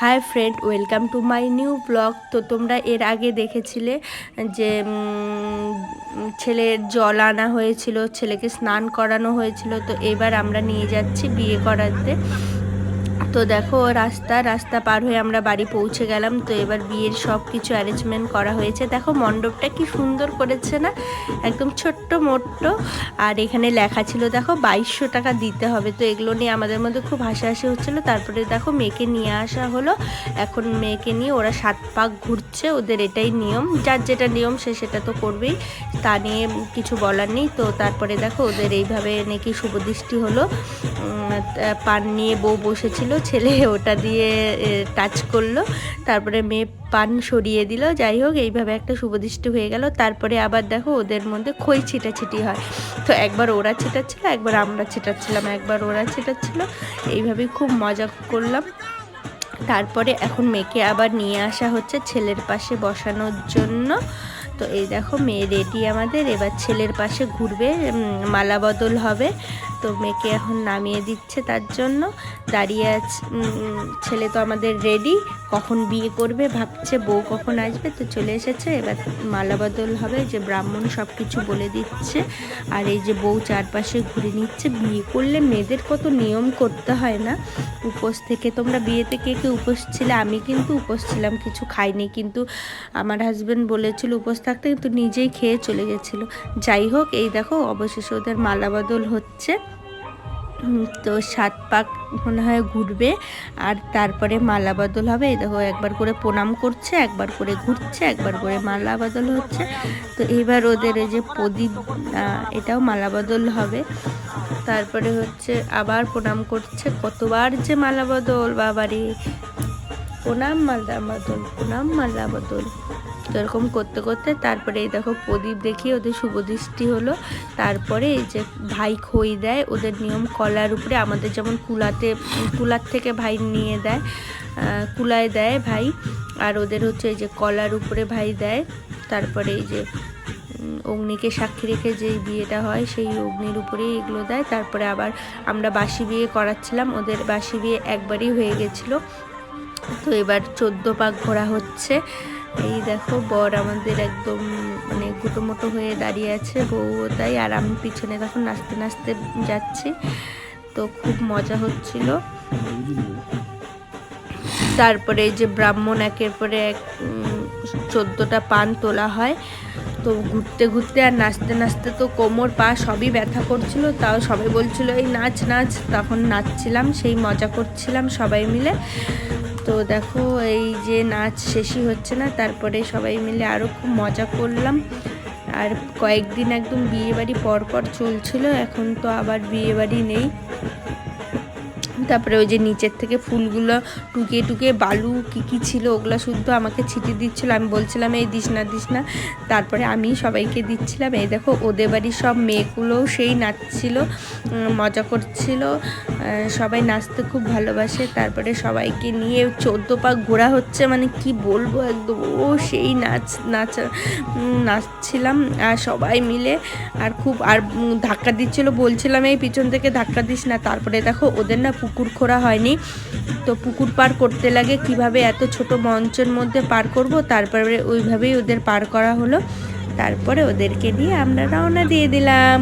Hi friend, welcome to my new blog. তো তোমরা এর আগে দেখেছিলে যে ছেলের জল আনা হয়েছিল, ছেলেকে স্নান করানো হয়েছিল। তো এবার আমরা নিয়ে যাচ্ছি বিয়ে করাতে। তো দেখো, রাস্তা রাস্তা পার হয়ে আমরা বাড়ি পৌঁছে গেলাম। তো এবার বিয়ের সব কিছু অ্যারেঞ্জমেন্ট করা হয়েছে। দেখো, মণ্ডপটা কি সুন্দর করেছে না? একদম ছোট্ট মোট্ট। আর এখানে লেখা ছিল, দেখো, বাইশশো টাকা দিতে হবে। তো এগুলো নিয়ে আমাদের মধ্যে খুব হাসাহাসি হচ্ছিল। তারপরে দেখো, মেয়েকে নিয়ে আসা হলো। এখন মেয়েকে নিয়ে ওরা সাত পাক ঘুরছে। ওদের এটাই নিয়ম। যার যেটা নিয়ম, সে সেটা তো করবেই। তা নিয়ে কিছু বলার নেই। তো তারপরে দেখো, ওদের এইভাবে নাকি শুভদৃষ্টি হলো। পান নিয়ে বউ বসেছিল। ছেলে ওটা দিয়ে টাচ করল। তারপরে মেয়ে পান সরিয়ে দিল। যাই হোক, এইভাবে একটা শুভদৃষ্টি হয়ে গেল। তারপরে আবার দেখো, ওদের মধ্যে খই ছিটাছিটি হয়। তো একবার ওরা ছিটাচ্ছিল, একবার আমরা ছিটাচ্ছিলাম, একবার ওরা ছিটাচ্ছিল। এইভাবেই খুব মজা করলাম। তারপরে এখন মেয়েকে আবার নিয়ে আসা হচ্ছে ছেলের পাশে বসানোর জন্য। তো এই দেখো মেয়ে রেডি আমাদের। এবার ছেলের পাশে ঘুরবে মালা বদল হবে। তো মেয়েকে এখন নামিয়ে দিচ্ছে তার জন্য। দাঁড়িয়ে আছে ছেলে তো আমাদের রেডি কখন বিয়ে করবে ভাবছে, বউ কখন আসবে? তো চলে এসেছে। এবার মালা বদল হবে। যে ব্রাহ্মণ সব কিছু বলে দিচ্ছে। আর এই যে বউ চারপাশে ঘুরে নিচ্ছে। বিয়ে করলে মেয়েদের কত নিয়ম করতে হয় না? উপোস থেকে তোমরা বিয়েতে কে কে উপোস ছিলে? আমি কিন্তু উপোস ছিলাম। কিছু খাইনি। কিন্তু আমার হাজব্যান্ড বলেছিল, উপোস থাকতে কিন্তু নিজেই খেয়ে চলে গেছিল। যাই হোক, এই দেখো অবশেষে ওদের মালা বদল হচ্ছে। তো সাত পাক মনে হয় ঘুরবে, আর তারপরে মালা বদল হবে। এই দেখো, একবার করে প্রণাম করছে, একবার করে ঘুরছে, একবার করে মালা বদল হচ্ছে। তো এবার ওদের এই যে প্রদীপ এটাও মালা বদল হবে। তারপরে হচ্ছে আবার প্রণাম করছে। কতবার যে মালা বদল, বাবারে। প্রণাম মালা বদল, প্রণাম মালা বদল। তো এরকম করতে করতে তারপরে এই দেখো প্রদীপ দেখিয়ে ওদের শুভদৃষ্টি হলো। তারপরে এই যে ভাই খই দেয়, ওদের নিয়ম কলার উপরে আমাদের যেমন কুলাতে, কুলার থেকে ভাই নিয়ে দেয় কুলায় দেয় ভাই, আর ওদের হচ্ছে এই যে কলার উপরে ভাই দেয়। তারপরে এই যে অগ্নিকে সাক্ষী রেখে যেই বিয়েটা হয়, সেই অগ্নির উপরেই এগুলো দেয়। তারপরে আবার আমরা বাসি বিয়ে করাচ্ছিলাম, ওদের বাসি বিয়ে একবারই হয়ে গেছিল। তো এবার চোদ্দ পাক ঘোরা হচ্ছে। এই দেখো, বর আমাদের একদম মানে মোটো হয়ে দাঁড়িয়ে আছে। বউ তাই, আর আমি পিছনে তখন নাচতে নাচতে যাচ্ছি। তো খুব মজা হচ্ছিল। তারপরে যে ব্রাহ্মণ একের পরে এক চোদ্দোটা পান তোলা হয়। তো ঘুরতে ঘুরতে আর নাচতে নাচতে তো কোমর, পা সবই ব্যথা করছিল। তাও সবাই বলছিল, এই নাচ নাচ। তখন নাচছিলাম, সেই মজা করছিলাম সবাই মিলে। তো দেখো, এই যে নাচ শেষই হচ্ছে না, তারপরে সবাই মিলে আরও খুব মজা করলাম। আর কয়েকদিন একদম বিয়েবাড়ি পরপর পর পর চলছিল, এখন তো আবার বিয়েবাড়ি নেই। তারপরে ওই যে নিচের থেকে ফুলগুলো টুকে টুকে বালু কী কী ছিল ওগুলো শুদ্ধ আমাকে ছিটিয়ে দিচ্ছিল। আমি বলছিলাম, এই দিস না দিস না। তারপরে আমি সবাইকে দিচ্ছিলাম, এই দেখো, ওদের বাড়ির সব মেয়েগুলোও সেই নাচছিল মজা করছিল সবাই নাচতে খুব ভালোবাসে। তারপরে সবাইকে নিয়ে চোদ্দ পাক ঘোরা হচ্ছে মানে কি বলব একদম, ও সেই নাচ নাচ নাচছিলাম, আর সবাই মিলে আর খুব, আর ধাক্কা দিচ্ছিল, বলছিলাম, এই পিছন থেকে ধাক্কা দিস না। তারপরে দেখো, ওদের না পুকুর খোঁড়া হয়নি। তো পুকুর পার করতে লাগে কীভাবে এত ছোট মঞ্চের মধ্যে পার করব? তারপরে ওইভাবেই ওদের পার করা হলো। তারপরে ওদেরকে দিয়ে আমরা রওনা দিয়ে দিলাম।